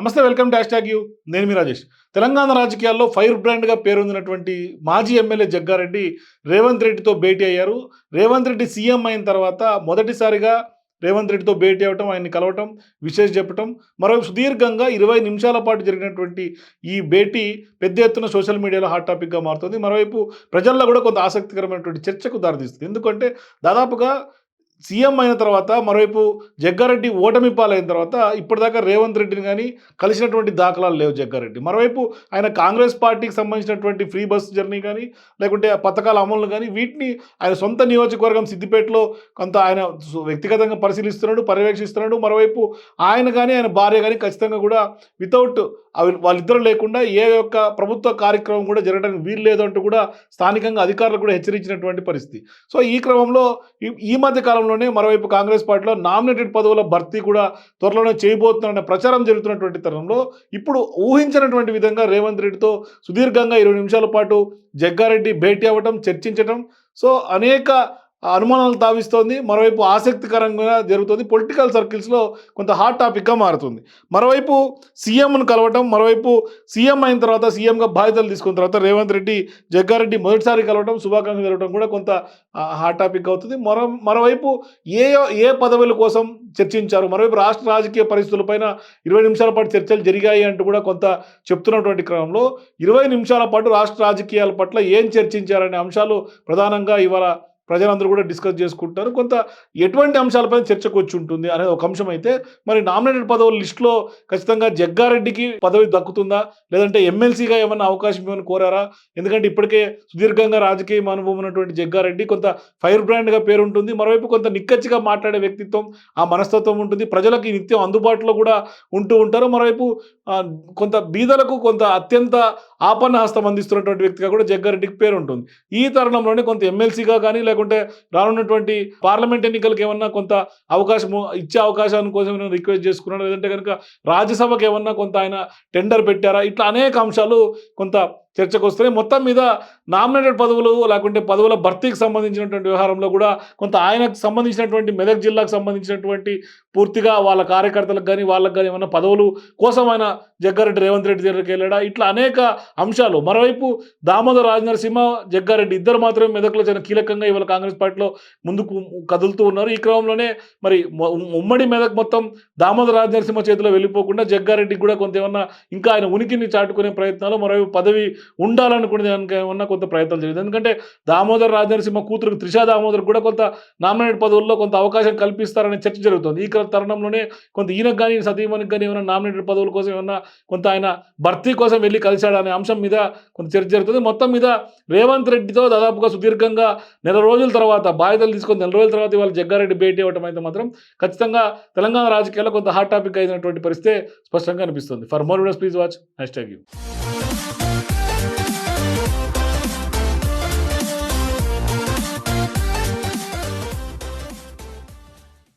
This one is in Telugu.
నమస్తే వెల్కమ్ డాష్ ట్యాగ్ యూ. నేను మీ రాజేష్. తెలంగాణ రాజకీయాల్లో ఫైర్ బ్రాండ్గా పేరొందినటువంటి మాజీ ఎమ్మెల్యే జగ్గారెడ్డి రేవంత్ రెడ్డితో భేటీ అయ్యారు. రేవంత్ రెడ్డి సీఎం అయిన తర్వాత మొదటిసారిగా రేవంత్ రెడ్డితో భేటీ అవ్వటం ఆయన్ని కలవటం విశేష చెప్పటం. మరోవైపు సుదీర్ఘంగా ఇరవై నిమిషాల పాటు జరిగినటువంటి ఈ భేటీ పెద్ద ఎత్తున సోషల్ మీడియాలో హాట్ టాపిక్గా మారుతుంది. మరోవైపు ప్రజల్లో కూడా కొంత ఆసక్తికరమైనటువంటి చర్చకు దారితీస్తుంది. ఎందుకంటే దాదాపుగా సీఎం అయిన తర్వాత మరోవైపు జగ్గారెడ్డి ఓటమి పాలైన తర్వాత ఇప్పటిదాకా రేవంత్ రెడ్డిని కానీ కలిసినటువంటి దాఖలాలు లేవు జగ్గారెడ్డి. మరోవైపు ఆయన కాంగ్రెస్ పార్టీకి సంబంధించినటువంటి ఫ్రీ బస్ జర్నీ కానీ లేకుంటే ఆ పథకాల అమలు కానీ వీటిని ఆయన సొంత నియోజకవర్గం సిద్దిపేటలో కొంత ఆయన వ్యక్తిగతంగా పరిశీలిస్తున్నాడు పర్యవేక్షిస్తున్నాడు. మరోవైపు ఆయన కానీ ఆయన భార్య కానీ ఖచ్చితంగా కూడా వితౌట్ అవి వాళ్ళిద్దరూ లేకుండా ఏ యొక్క ప్రభుత్వ కార్యక్రమం కూడా జరగడానికి వీలు లేదు అంటూ కూడా స్థానికంగా అధికారులు కూడా హెచ్చరించినటువంటి పరిస్థితి. సో ఈ క్రమంలో ఈ- ఈ కాలంలో క్రమంలోనే మరోవైపు కాంగ్రెస్ పార్టీలో నామినేటెడ్ పదవుల భర్తీ కూడా త్వరలోనే చేయబోతున్నారనే ప్రచారం జరుగుతున్నటువంటి తరుణంలో ఇప్పుడు ఊహించినటువంటి విధంగా రేవంత్ రెడ్డితో సుదీర్ఘంగా ఇరవై నిమిషాల పాటు జగ్గారెడ్డి భేటీ అవ్వటం చర్చించటం. సో అనేక అనుమానాలు తావిస్తోంది మరోవైపు ఆసక్తికరంగా జరుగుతుంది. పొలిటికల్ సర్కిల్స్లో కొంత హాట్ టాపిక్గా మారుతుంది. మరోవైపు సీఎంను కలవటం మరోవైపు సీఎం అయిన తర్వాత సీఎంగా బాధ్యతలు తీసుకున్న తర్వాత రేవంత్ రెడ్డి జగ్గారెడ్డి మొదటిసారి కలవటం శుభాకాంక్షలు కలవటం కూడా కొంత హాట్ టాపిక్ అవుతుంది. మరో మరోవైపు ఏ ఏ పదవుల కోసం చర్చించారు? మరోవైపు రాష్ట్ర రాజకీయ పరిస్థితులపైన ఇరవై నిమిషాల పాటు చర్చలు జరిగాయి అంటూ కూడా కొంత చెప్తున్నటువంటి క్రమంలో ఇరవై నిమిషాల పాటు రాష్ట్ర రాజకీయాల పట్ల ఏం చర్చించారనే అంశాలు ప్రధానంగా ఇవాళ ప్రజలందరూ కూడా డిస్కస్ చేసుకుంటారు. కొంత ఎటువంటి అంశాలపై చర్చకు వచ్చి ఉంటుంది అనేది ఒక అంశం అయితే మరి నామినేటెడ్ పదవుల లిస్టులో ఖచ్చితంగా జగ్గారెడ్డికి పదవి దక్కుతుందా? లేదంటే ఎమ్మెల్సీగా ఏమైనా అవకాశం ఏమైనా కోరారా? ఎందుకంటే ఇప్పటికే సుదీర్ఘంగా రాజకీయ అనుభవం ఉన్నటువంటి జగ్గారెడ్డి కొంత ఫైర్ బ్రాండ్గా పేరు ఉంటుంది. మరోవైపు కొంత నిక్కచ్చిగా మాట్లాడే వ్యక్తిత్వం ఆ మనస్తత్వం ఉంటుంది. ప్రజలకి నిత్యం అందుబాటులో కూడా ఉంటూ ఉంటారు. మరోవైపు కొంత బీదలకు కొంత అత్యంత ఆపన్న హస్తం అందిస్తున్నటువంటి వ్యక్తిగా కూడా జగ్గారెడ్డికి పేరు ఉంటుంది. ఈ తరుణంలోనే కొంత ఎమ్మెల్సీగా కానీ లేకపోతే లేకుంటే రానున్నటువంటి పార్లమెంట్ ఎన్నికలకు ఏమన్నా కొంత అవకాశం ఇచ్చే అవకాశాన్ని కోసం ఏమైనా రిక్వెస్ట్ చేసుకున్నాడు లేదంటే కనుక రాజ్యసభకు ఏమన్నా కొంత ఆయన టెండర్ పెట్టారా? ఇట్లా అనేక అంశాలు కొంత చర్చకు వస్తున్నాయి మొత్తం మీద నామినేటెడ్ పదవులు లేకుంటే పదవుల భర్తీకి సంబంధించినటువంటి వ్యవహారంలో కూడా కొంత ఆయనకు సంబంధించినటువంటి మెదక్ జిల్లాకు సంబంధించినటువంటి పూర్తిగా వాళ్ళ కార్యకర్తలకు కానీ వాళ్ళకి కానీ ఏమైనా పదవులు కోసం ఆయన జగ్గారెడ్డి రేవంత్ రెడ్డి దగ్గరికి వెళ్ళాడా? ఇట్లా అనేక అంశాలు. మరోవైపు దామోదర్ రాజనరసింహ జగ్గారెడ్డి ఇద్దరు మాత్రమే మెదక్లో చాలా కీలకంగా ఇవాళ కాంగ్రెస్ పార్టీలో ముందుకు కదులుతూ ఉన్నారు. ఈ క్రమంలోనే మరి ఉమ్మడి మెదక్ మొత్తం దామోదర్ రాజనరసింహ చేతిలో వెళ్ళిపోకుండా జగ్గారెడ్డికి కూడా కొంత ఏమన్నా ఇంకా ఆయన ఉనికిని చాటుకునే ప్రయత్నాలు మరోవైపు పదవి ఉండాలనుకునే దానికి ఏమన్నా కొంత ప్రయత్నం జరిగింది. ఎందుకంటే దామోదర్ రాజనరసింహ కూతురు త్రిషా దామోదర్ కూడా కొంత నామినేట్ పదవుల్లో కొంత అవకాశం కల్పిస్తారనే చర్చ జరుగుతుంది. ఈ తరుణంలోనే కొంత ఈయనకు కానీ సతీమణికి కానీ ఏమైనా నామినేటెడ్ పదవుల కోసం ఏమన్నా కొంత ఆయన భర్తీ కోసం వెళ్ళి కలిశాడు అనే అంశం మీద కొంత చర్చ జరుగుతుంది. మొత్తం మీద రేవంత్ రెడ్డితో దాదాపుగా సుదీర్ఘంగా నెల రోజుల తర్వాత బాధ్యతలు తీసుకొని నెల రోజుల తర్వాత ఇవాళ జగ్గారెడ్డి భేటీ అవ్వటం అయితే మాత్రం ఖచ్చితంగా తెలంగాణ రాజకీయాల్లో కొంత హాట్ టాపిక్ అయినటువంటి పరిస్థితి స్పష్టంగా అనిపిస్తుంది. For more videos please watch hashtag you